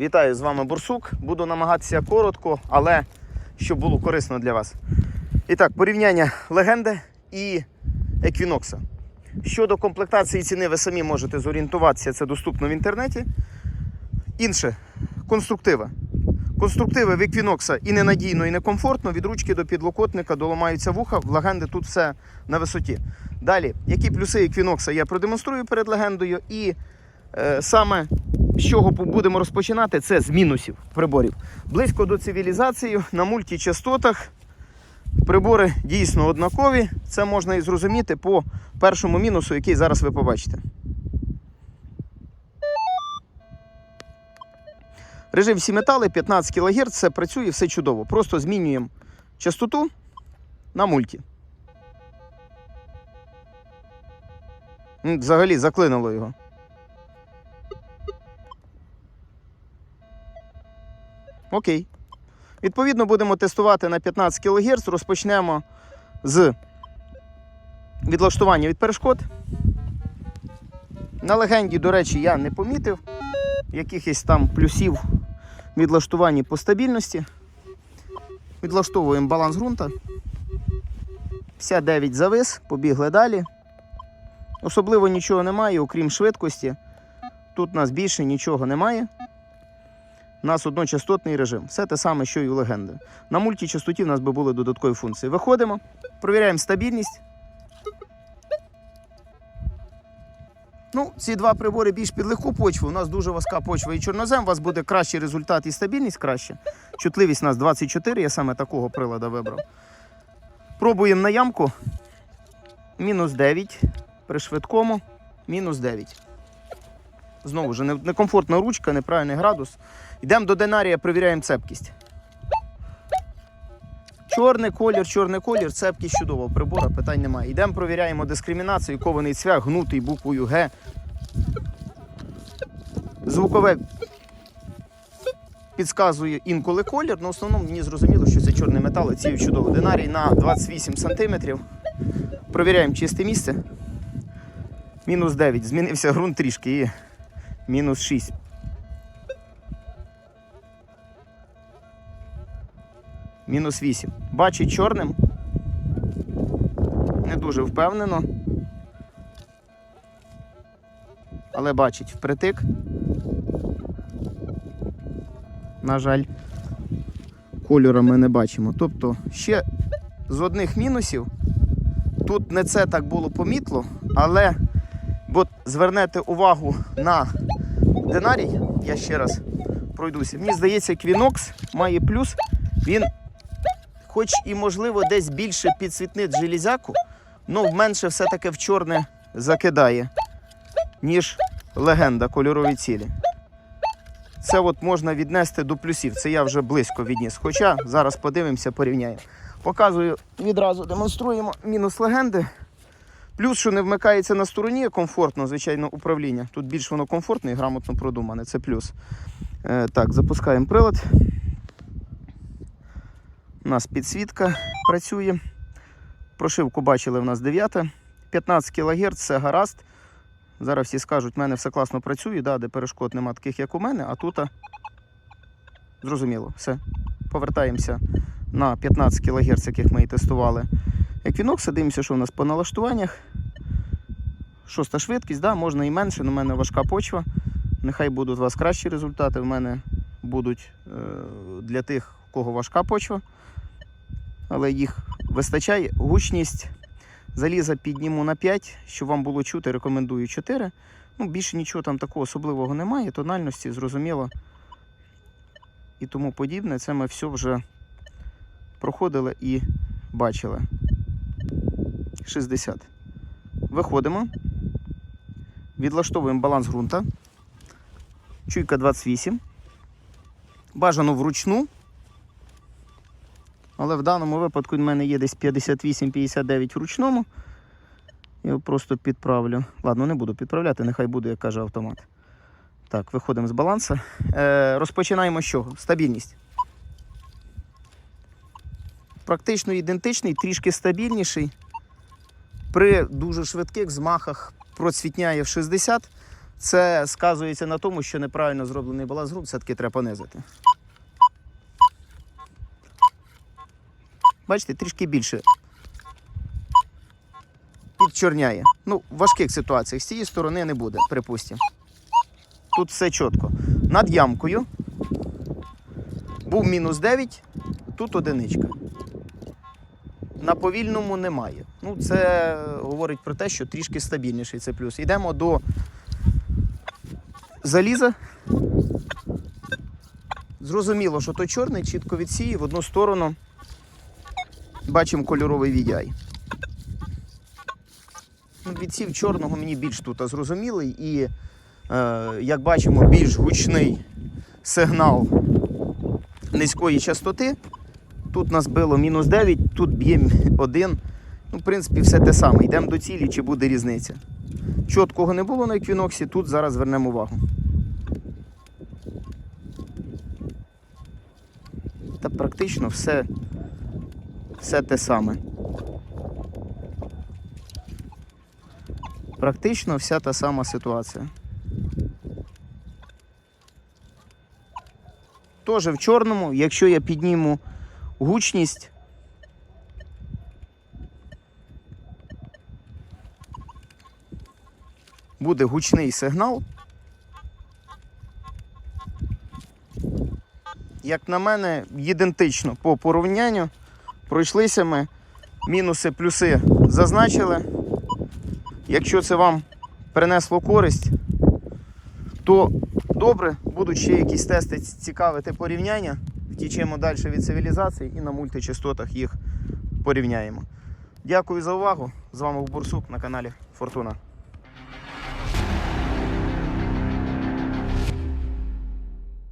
Вітаю з вами Бурсук. Буду намагатися коротко, але щоб було корисно для вас. І так, порівняння легенди і еквінокса. Щодо комплектації ціни, ви самі можете зорієнтуватися, це доступно в інтернеті. Інше конструктиви. Конструктиви в еквінокса і ненадійно, і некомфортно. Від ручки до підлокотника доламаються вуха. В легенди тут все на висоті. Далі, які плюси еквінокса я продемонструю перед легендою. І е, саме з чого будемо розпочинати, це з мінусів приборів. Близько до цивілізації на мультичастотах. Прибори дійсно однакові. Це можна і зрозуміти по першому мінусу, який зараз ви побачите. Режим всі метали 15 кГц, це працює все чудово. Просто змінюємо частоту на мульті. Взагалі заклинило його. Окей. Відповідно, будемо тестувати на 15 кГц. Розпочнемо з відлаштування від перешкод. На легенді, до речі, я не помітив якихось там плюсів відлаштуванні по стабільності. Відлаштовуємо баланс ґрунта. 59 завис, побігли далі. Особливо нічого немає, окрім швидкості. Тут у нас більше нічого немає. У нас одночастотний режим. Все те саме, що і у легенди. На мультичастоті в нас би були додаткові функції. Виходимо, провіряємо стабільність. Ну, ці два прибори більш під легку почву. У нас дуже важка почва і чорнозем. У вас буде кращий результат і стабільність краще. Чутливість у нас 24, я саме такого прилада вибрав. Пробуємо на ямку. Мінус 9. При швидкому мінус 9. Знову ж, некомфортна ручка, неправильний градус. Йдемо до динарія, перевіряємо цепкість. Чорний колір, чорний колір, цепкість чудового прибора, питань немає. Йдемо, провіряємо дискримінацію, кований цвях, гнутий буквою Г. Звукове підказує інколи колір, але в основному мені зрозуміло, що це чорний метал і цією чудово. Динарій на 28 см. Провіряємо чисте місце. Мінус 9. Змінився ґрунт трішки і мінус 6. Мінус 8. Бачить чорним. Не дуже впевнено. Але бачить впритик. На жаль, кольора ми не бачимо. Тобто, ще з одних мінусів. Тут не це так було помітло, але от звернете увагу на динарій, я ще раз пройдуся. Мені здається, Квінокс має плюс. Він, хоч і, можливо, десь більше підсвітнить железяку, але менше все-таки в чорне закидає, ніж легенда кольорові цілі. Це от можна віднести до плюсів. Це я вже близько відніс. Хоча зараз подивимося, порівняємо. Показую відразу, демонструємо мінус легенди. Плюс, що не вмикається на стороні, комфортно, звичайно, управління. Тут більш воно комфортне і грамотно продумане. Це плюс. Е, так, запускаємо прилад. У нас підсвітка працює. Прошивку бачили, в нас 9. 15 кГц, все гаразд. Зараз всі скажуть, в мене все класно працює, да, де перешкод нема таких, як у мене, а тут зрозуміло, все. Повертаємося на 15 кГц, яких ми і тестували. Equinox, дивимося, що у нас по налаштуваннях. Шоста швидкість, да, можна і менше, але в мене важка почва. Нехай будуть у вас кращі результати. В мене будуть е, для тих, у кого важка почва. Але їх вистачає. Гучність заліза підніму на 5, щоб вам було чути, рекомендую 4. Ну, більше нічого там такого особливого немає. Тональності, зрозуміло. І тому подібне. Це ми все вже проходили і бачили. 60. Виходимо. Відлаштовуємо баланс ґрунта. Чуйка 28. Бажано вручну. Але в даному випадку в мене є десь 58-59 вручному. Я його просто підправлю. Ладно, не буду підправляти, нехай буде, як каже автомат. Так, виходимо з балансу. Е, розпочинаємо з чого? Стабільність. Практично ідентичний, трішки стабільніший. При дуже швидких змахах процвітняє в 60. Це сказується на тому, що неправильно зроблений баланс груп, все-таки треба понизити. Бачите, трішки більше підчорняє. Ну, в важких ситуаціях з цієї сторони не буде, припустимо. Тут все чітко. Над ямкою був мінус 9, тут одиничка. На повільному немає. Ну, це говорить про те, що трішки стабільніший це плюс. Йдемо до заліза. Зрозуміло, що той чорний чітко відсіє в одну сторону. Бачимо кольоровий VDI. Ну, Відсів чорного мені більш тут зрозумілий і, е, як бачимо, більш гучний сигнал низької частоти. Тут нас било мінус 9, тут б'є 1. Ну, в принципі, все те саме. Йдемо до цілі, чи буде різниця. Чіткого не було на еквіноксі, тут зараз звернемо увагу. Та практично все, все те саме. Практично вся та сама ситуація. Теж в чорному, якщо я підніму гучність. Буде гучний сигнал. Як на мене, ідентично по порівнянню. Пройшлися ми, мінуси, плюси зазначили. Якщо це вам принесло користь, то добре, будуть ще якісь тести цікавити порівняння. Втічемо далі від цивілізації і на мультичастотах їх порівняємо. Дякую за увагу. З вами був Бурсук на каналі Фортуна.